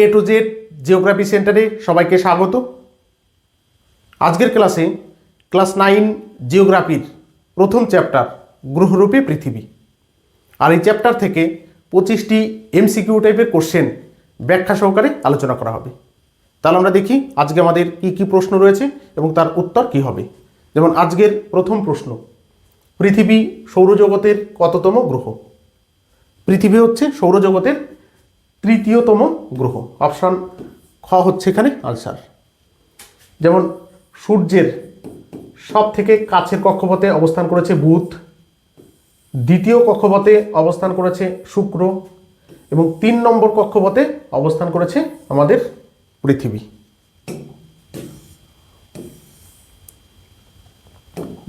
A to Z geography সেন্টারে সবাইকে স্বাগত। আজকের ক্লাসে ক্লাস নাইন জিওগ্রাফির প্রথম চ্যাপ্টার গ্রহরূপে পৃথিবী। আর এই চ্যাপ্টার থেকে পঁচিশটি এমসিকিউ টাইপের কোশ্চেন ব্যাখ্যা সহকারে আলোচনা করা হবে। তাহলে আমরা দেখি আজকে আমাদের কি কি প্রশ্ন রয়েছে এবং তার উত্তর কি হবে। যেমন আজকের প্রথম প্রশ্ন, পৃথিবী সৌরজগতের কততম গ্রহ? পৃথিবী হচ্ছে সৌরজগতের তৃতীয়তম গ্রহ, অপশান খ হচ্ছে এখানে আনসার যেমন সূর্যের সব থেকে কাছের কক্ষপথে অবস্থান করেছে বুধ, দ্বিতীয় কক্ষপথে অবস্থান করেছে শুক্র এবং তিন নম্বর কক্ষপথে অবস্থান করেছে আমাদের পৃথিবী।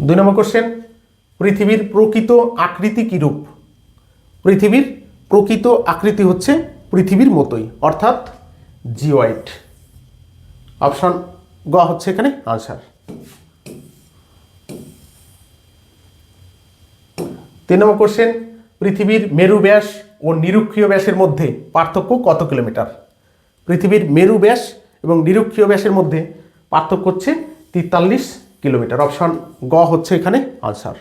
দুই নম্বর কোশ্চেন পৃথিবীর প্রকৃত আকৃতি কীরূপ? পৃথিবীর প্রকৃত আকৃতি হচ্ছে পৃথিবীর মতোই, অর্থাৎ জিওয়াইট অপশন গ হচ্ছে এখানে আনসার তিন নম্বর কোশ্চেন পৃথিবীর মেরু ব্যাস ও নিরক্ষীয় ব্যাসের মধ্যে পার্থক্য কত কিলোমিটার? পৃথিবীর মেরু ব্যাস এবং নিরক্ষীয় ব্যাসের মধ্যে পার্থক্য হচ্ছে তেতাল্লিশ কিলোমিটার। অপশন গ হচ্ছে এখানে আনসার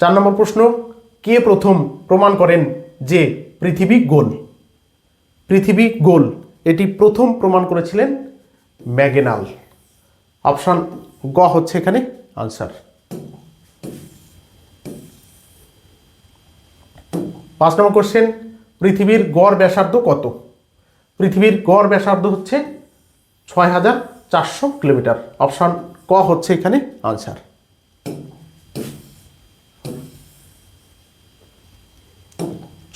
চার নম্বর প্রশ্ন, কে প্রথম প্রমাণ করেন যে পৃথিবী গোল? পৃথিবী গোল, এটি প্রথম প্রমাণ করেছিলেন ম্যাগেনাল। অপশান গ হচ্ছে এখানে আনসার। পাঁচ নম্বর কোশ্চেন, পৃথিবীর গড় ব্যাসার্ধ কত? পৃথিবীর গড় ব্যাসার্ধ হচ্ছে ছয় হাজার চারশো কিলোমিটার। অপশন ক হচ্ছে এখানে আনসার।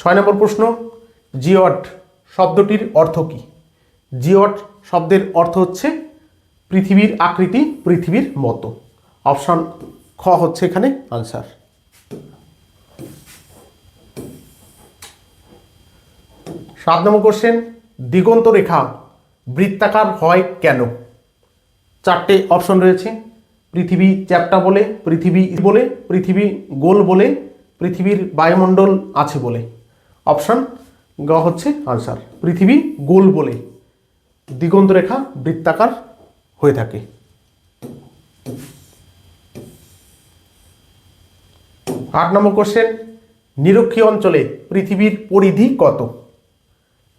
ছয় নম্বর প্রশ্ন, জিওট শব্দটির অর্থ কী? জিওট শব্দের অর্থ হচ্ছে পৃথিবীর আকৃতি, পৃথিবীর মতো। অপশন খ হচ্ছে এখানে আনসার। সাত নম্বর কোশ্চেন, দিগন্ত রেখা বৃত্তাকার হয় কেন? চারটে অপশন রয়েছে। পৃথিবী চ্যাপ্টা বলে, পৃথিবী বলে, পৃথিবী গোল বলে, পৃথিবীর বায়ুমণ্ডল আছে বলে। অপশন গ হচ্ছে আনসার। পৃথিবী গোল বলে দিগন্ত রেখা বৃত্তাকার হয়ে থাকে। আট নম্বর কোশ্চেন নিরক্ষীয় অঞ্চলে পৃথিবীর পরিধি কত?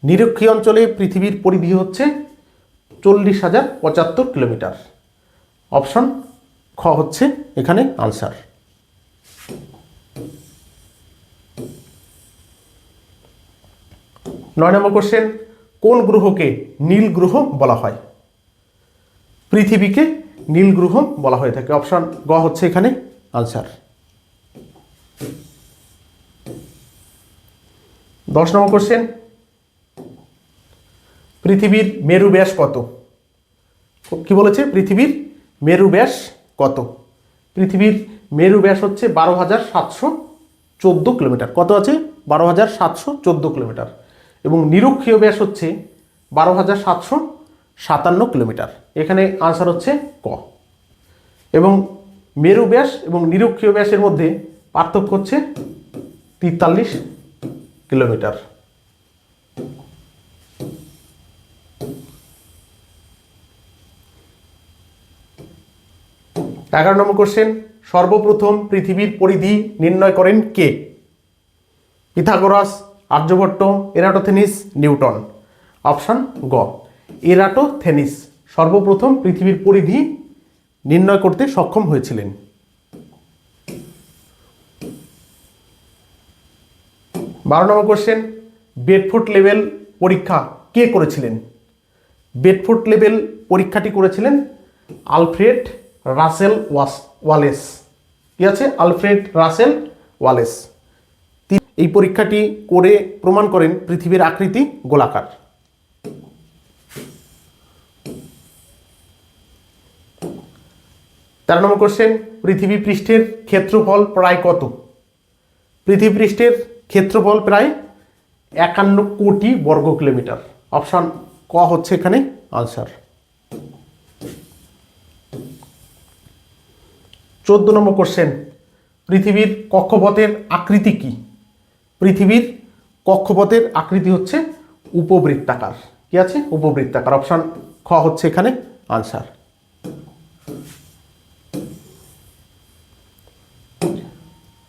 নিরক্ষীয় অঞ্চলে পৃথিবীর পরিধি হচ্ছে চল্লিশ হাজার পঁচাত্তর কিলোমিটার। অপশন খ হচ্ছে এখানে আনসার। নয় নম্বর কোশ্চেন কোন গ্রহকে নীল গ্রহ বলা হয়? পৃথিবীকে নীল গ্রহ বলা হয়ে থাকে। অপশন গ হচ্ছে এখানে আনসার দশ নম্বর কোশ্চেন পৃথিবীর মেরু ব্যাস কত? কি বলেছে? পৃথিবীর মেরু ব্যাস কত? পৃথিবীর মেরু ব্যাস হচ্ছে বারো হাজার সাতশো চোদ্দ কিলোমিটার। কত আছে? বারো হাজার সাতশো চোদ্দ কিলোমিটার। এবং নিরক্ষীয় ব্যাস হচ্ছে বারো হাজার সাতশো সাতান্ন কিলোমিটার। এখানে আনসার হচ্ছে ক। এবং মেরু ব্যাস এবং নিরক্ষীয় ব্যাসের মধ্যে পার্থক্য হচ্ছে তেতাল্লিশ কিলোমিটার। এগারো নম্বর কোশ্চেন সর্বপ্রথম পৃথিবীর পরিধি নির্ণয় করেন কে? Pythagoras Aryabhata, Eratosthenes, Newton. Option গ। এরাটোথেনিস, সর্বপ্রথম পৃথিবীর পরিধি নির্ণয় করতে সক্ষম হয়েছিলেন। বারো নম্বর কোশ্চেন বেডফুট লেভেল পরীক্ষা কে করেছিলেন? বেডফুট লেভেল পরীক্ষাটি করেছিলেন আলফ্রেড রাসেল ওয়াস ওয়ালেস। কি আছে? Alfred Russel Wallace. এই পরীক্ষাটি করে প্রমাণ করেন পৃথিবীর আকৃতি গোলাকার। তেরো নম্বর কোশ্চেন পৃথিবী পৃষ্ঠের ক্ষেত্রফল প্রায় কত? পৃথিবী পৃষ্ঠের ক্ষেত্রফল প্রায় একান্ন কোটি বর্গ কিলোমিটার। অপশান ক হচ্ছে এখানে আনসার। চোদ্দ নম্বর কোশ্চেন, পৃথিবীর কক্ষপথের আকৃতি কি? পৃথিবীর কক্ষপথের আকৃতি হচ্ছে উপবৃত্তাকার। কি আছে? উপবৃত্তাকার। অপশান খ হচ্ছে এখানে আনসার।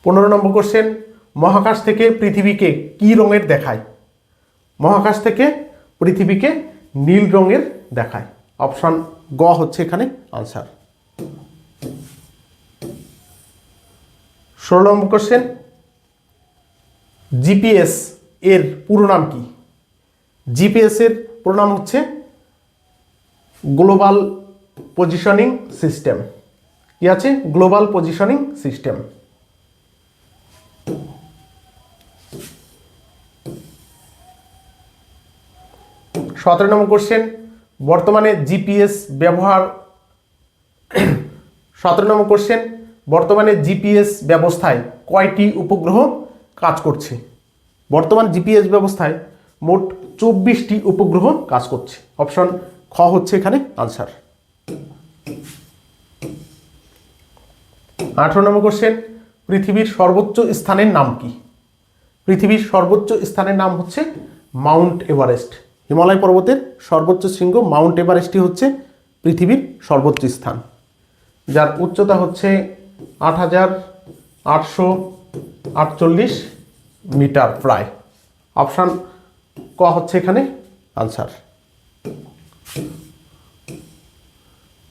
পনেরো নম্বর কোশ্চেন, মহাকাশ থেকে পৃথিবীকে কি রঙের দেখায়? মহাকাশ থেকে পৃথিবীকে নীল রঙের দেখায়। অপশান গ হচ্ছে এখানে আনসার। ষোলো নম্বর কোশ্চেন জিপিএস এর পুরো নাম কি? জিপিএস এর পুরো নাম হচ্ছে গ্লোবাল পজিশনিং সিস্টেম কি আছে? গ্লোবাল পজিশনিং সিস্টেম সতেরো নম্বর কোশ্চেন বর্তমানে জিপিএস ব্যবহার সতেরো নম্বর কোশ্চেন বর্তমানে জিপিএস ব্যবস্থায় কয়টি উপগ্রহ কাজ করছে। বর্তমান জিপিএস ব্যবস্থায় মোট চব্বিশটি উপগ্রহ কাজ করছে। অপশন খ হচ্ছে এখানে আনসার আঠারো নম্বর কোশ্চেন পৃথিবীর সর্বোচ্চ স্থানের নাম কি? পৃথিবীর সর্বোচ্চ স্থানের নাম হচ্ছে মাউন্ট এভারেস্ট। হিমালয় পর্বতের সর্বোচ্চ শৃঙ্গ মাউন্ট এভারেস্টই হচ্ছে পৃথিবীর সর্বোচ্চ স্থান। যার উচ্চতা হচ্ছে আট হাজার আটশো আটচল্লিশ মিটার প্রায়। অপশান ক হচ্ছে এখানে, আনসার।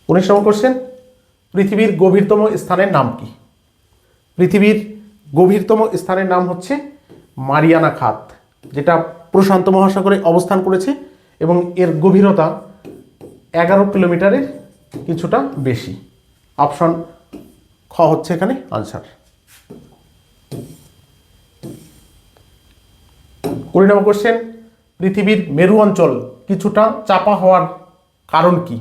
উনিশ নম্বর কোশ্চেন, পৃথিবীর গভীরতম স্থানের নাম কি? পৃথিবীর গভীরতম স্থানের নাম হচ্ছে মারিয়ানা খাত, যেটা প্রশান্ত মহাসাগরে অবস্থান করেছে এবং এর গভীরতা এগারো কিলোমিটারের কিছুটা বেশি। অপশন খ হচ্ছে এখানে, আনসার। কুড়ি নম্বর কোশ্চেন পৃথিবীর মেরু অঞ্চল কিছুটা চাপা হওয়ার কারণ কি?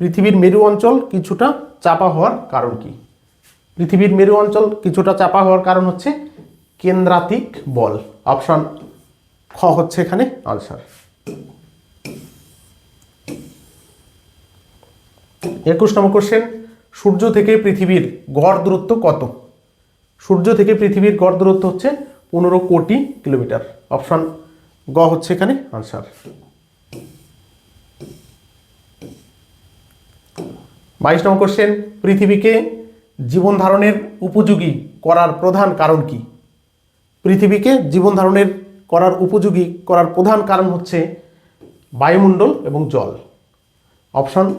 পৃথিবীর মেরু অঞ্চল কিছুটা চাপা হওয়ার কারণ কি? পৃথিবীর মেরু অঞ্চল কিছুটা চাপা হওয়ার কারণ হচ্ছে কেন্দ্রাতিক বল। অপশন খ হচ্ছে এখানে আনসার একুশ নম্বর কোশ্চেন সূর্য থেকে পৃথিবীর গড় দূরত্ব কত? সূর্য থেকে পৃথিবীর গড় দূরত্ব হচ্ছে পনেরো কোটি কিলোমিটার। অপশান গ হচ্ছে এখানে আনসার। বাইশ নম্বর কোশ্চেন, পৃথিবীকে জীবন ধারণের উপযোগী করার প্রধান কারণ কি? পৃথিবীকে জীবন ধারণের করার উপযোগী করার প্রধান কারণ হচ্ছে বায়ুমণ্ডল এবং জল। অপশান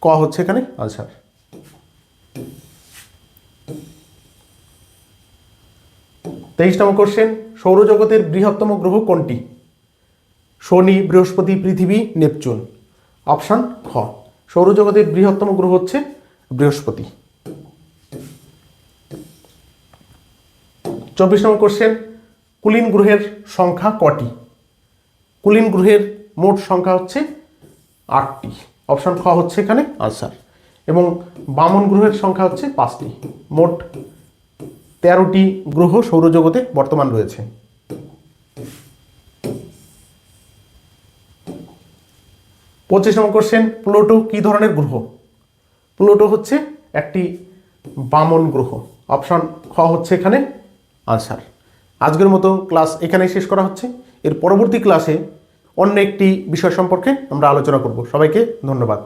ক হচ্ছে এখানে আনসার। তেইশ নম্বর কোশ্চেন সৌরজগতের বৃহত্তম গ্রহ কোনটি? শনি, বৃহস্পতি, পৃথিবী, নেপচুন। অপশান খ, সৌরজগতের বৃহত্তম গ্রহ হচ্ছে বৃহস্পতি। চব্বিশ নম্বর কোশ্চেন কুলিন গ্রহের সংখ্যা কটি? কুলিন গ্রহের মোট সংখ্যা হচ্ছে আটটি। অপশন খ হচ্ছে এখানে আনসার এবং বামন গ্রহের সংখ্যা হচ্ছে পাঁচটি। মোট তেরোটি গ্রহ সৌরজগতে বর্তমান রয়েছে। পঁচিশ নম্বর কোশ্চেন প্লুটো কী ধরনের গ্রহ? প্লুটো হচ্ছে একটি বামন গ্রহ। অপশন খ হচ্ছে এখানে আনসার আজকের মতো ক্লাস এখানেই শেষ করা হচ্ছে। এর পরবর্তী ক্লাসে অন্য একটি বিষয় সম্পর্কে আমরা আলোচনা করব। সবাইকে ধন্যবাদ।